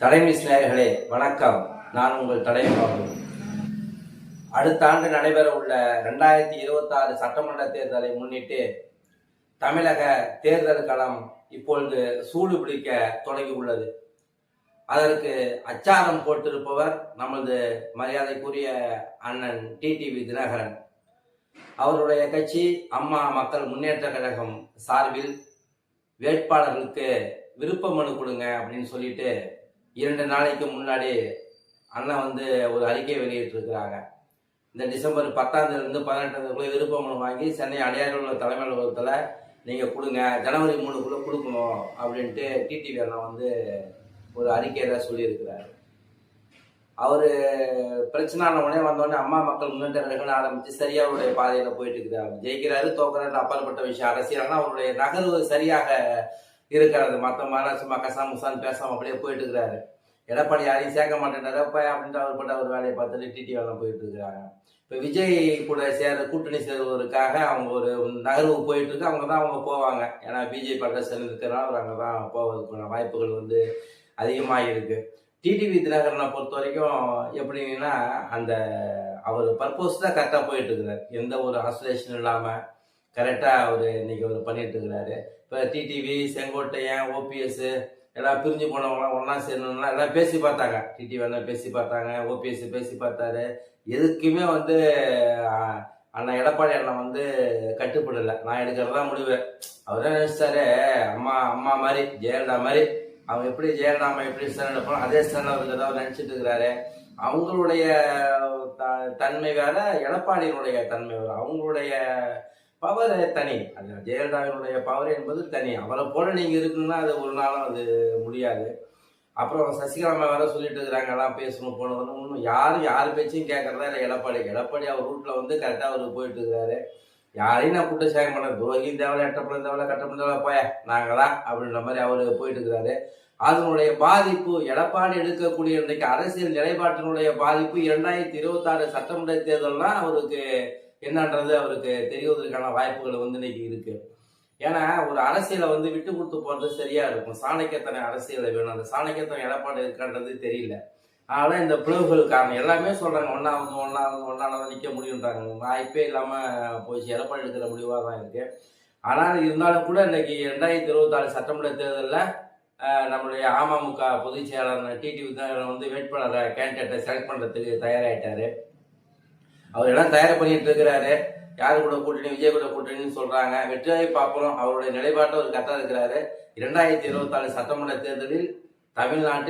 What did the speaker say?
தலைமை சிநேகர்களே வணக்கம். நான் உங்கள் தலைமை பாபு. அடுத்த ஆண்டு நடைபெற உள்ள ரெண்டாயிரத்தி இருபத்தி ஆறு சட்டமன்ற தேர்தலை முன்னிட்டு தமிழக தேர்தல் களம் இப்பொழுது சூடு பிடிக்க தொடங்கி உள்ளது அதற்கு அச்சாரம் போட்டிருப்பவர் நமது மரியாதைக்குரிய அண்ணன் டிடிவி தினகரன். அவருடைய கட்சி அம்மா மக்கள் முன்னேற்ற கழகம் சார்பில் வேட்பாளர்களுக்கு விருப்ப மனு கொடுங்க அப்படின்னு சொல்லிட்டு இரண்டு நாளைக்கு முன்னாடி அண்ணா வந்து ஒரு அறிக்கை வெளியிட்டிருக்கிறாங்க. இந்த டிசம்பர் பத்தாம் தேதியிலிருந்து பதினெட்டாம் விருப்ப மனு வாங்கி சென்னை அடையாறு உள்ள தலைமை அலுவலகத்தில் நீங்கள் கொடுங்க ஜனவரி மூணுக்குள்ளே கொடுக்கணும் அப்படின்ட்டு டிடிவி அண்ணா வந்து ஒரு அறிக்கையில் சொல்லியிருக்கிறார். அவர் பிரச்சனை ஆன உடனே வந்தோடனே அம்மா மக்கள் முன்னேற்ற கழகம் ஆரம்பித்து சரியாக அவருடைய பாதையில் போயிட்டு இருக்கிறார். ஜெயிக்கிறாரு தோக்குறாரு அப்பாற்பட்ட விஷயம். அரசியல் அவருடைய நகர்வு சரியாக இருக்கிறது மற்ற மாதிரி சும்மா கசாம முசான்னு அப்படியே போயிட்டு இருக்கிறாரு. எடப்பாடி யாரையும் சேர்க்க மாட்டேன்றாரு. அப்பா அப்படின்ட்டு அவர் பட்ட ஒரு வேலையை பார்த்துட்டு டிடி எல்லாம் போயிட்டு இருக்கிறாங்க. இப்போ விஜய் கூட சேர கூட்டணி சேர்வதற்காக அவங்க ஒரு நகர்வுக்கு போயிட்டு இருக்கு. அவங்க தான் அவங்க போவாங்க. ஏன்னா பிஜேபி பட்ட சேர்ந்து அவர் அங்கே தான் போவதற்கான வாய்ப்புகள் வந்து அதிகமாக இருக்கு. டிடிவி தினகரனை பொறுத்த வரைக்கும் எப்படின்னா அந்த அவர் பர்பஸ் தான் கரெக்டாக போயிட்டு இருக்கிறார். எந்த ஒரு ஆசோலேஷன் இல்லாமல் கரெக்டாக அவர் இன்னைக்கு அவர் பண்ணிட்டு இருக்கிறாரு. இப்போ டிடிவி செங்கோட்டையன் ஓபிஎஸ் எல்லாம் பிரிஞ்சு போனவங்களாம் ஒன்றா சேரணுன்னா எல்லாம் பேசி பார்த்தாங்க. டிடிவி எல்லாம் பேசி பார்த்தாங்க ஓபிஎஸ் பேசி பார்த்தாரு. எதுக்குமே வந்து அண்ணா எடப்பாடி அண்ணன் வந்து கட்டுப்படலை. நான் எடுக்கிறதா முடிவு. அவர் தான் நினச்சாரு? அம்மா அம்மா மாதிரி ஜெயலலிதா மாதிரி. அவங்க எப்படி ஜெயலலிதா அம்மா எப்படி ஸ்டாண்ட் எடுப்பாலும் அதே ஸ்டாண்ட் அவர் ஏதாவது நினச்சிட்டு இருக்கிறாரு. அவங்களுடைய த- தன்மை வேற எடப்பாடியினுடைய தன்மை வேற. அவங்களுடைய பவர் தனி. அது ஜெயலலிதாவினுடைய பவர் என்பது தனி. அவரை போல நீங்க இருக்கணும்னா அது ஒரு நாளும் அது முடியாது. அப்புறம் சசிகலா வேற சொல்லிட்டு இருக்கிறாங்க எல்லாம் பேசணும் போகணும் ஒன்றும் யாரும் யார் பேச்சையும் கேட்கறதா இல்லை எடப்பாடி. எடப்பாடி அவர் ரூட்ல வந்து கரெக்டாக அவர் போயிட்டு இருக்கிறாரு. யாரையும் நான் கூட்ட சேகம் மாட்டேன் துரோகியும் தேவையில்ல எட்டப்படம் தேவையில்ல கட்டப்படம் தேவையில்ல போய நாங்களா அப்படின்ற மாதிரி அவர் போயிட்டு இருக்கிறாரு. அதனுடைய பாதிப்பு எடப்பாடி எடுக்கக்கூடிய இன்றைக்கு அரசியல் நிலைப்பாட்டினுடைய பாதிப்பு இரண்டாயிரத்தி இருபத்தாறு சட்டமன்ற தேர்தல்னா அவருக்கு என்னன்றது அவருக்கு தெரிவதற்கான வாய்ப்புகள் வந்து இன்னைக்கு இருக்கு. ஏன்னா ஒரு அரசியலை வந்து விட்டு கொடுத்து போறது சரியா இருக்கும். சாணக்கியத்தனை அரசியலை வேணும். அந்த சாணக்கியத்தனை எடப்பாடு இருக்கான்றது தெரியல. அதனால இந்த பிளவுகள் காரணம் எல்லாமே சொல்றாங்க. ஒன்னாவது ஒன்னாவது ஒன்னாவது நிக்க முடியுன்றாங்க. வாய்ப்பே இல்லாம போச்சு. எடப்பாடி எடுக்கிற முடிவாக தான் இருக்கு. ஆனால் இருந்தாலும் கூட இன்னைக்கு ரெண்டாயிரத்தி இருபத்தாறு சட்டமன்ற தேர்தலில் நம்மளுடைய அமமுக பொதுச் செயலாளர் டிடிவி வந்து வேட்பாளரை கேண்டிடேட்டை செலக்ட் பண்றதுக்கு தயாராயிட்டாரு. அவர் எல்லாம் தயார் பண்ணிட்டு இருக்கிறாரு யார் கூட கூட்டணி விஜய் கூட கூட்டணின்னு சொல்றாங்க. வெற்றியை பார்ப்போம். அவருடைய நிலைப்பாட்டில் ஒரு கரெக்டாக இருக்கிறாரு. இரண்டாயிரத்தி இருபத்தாறு சட்டமன்ற தேர்தலில் தமிழ்நாட்டில்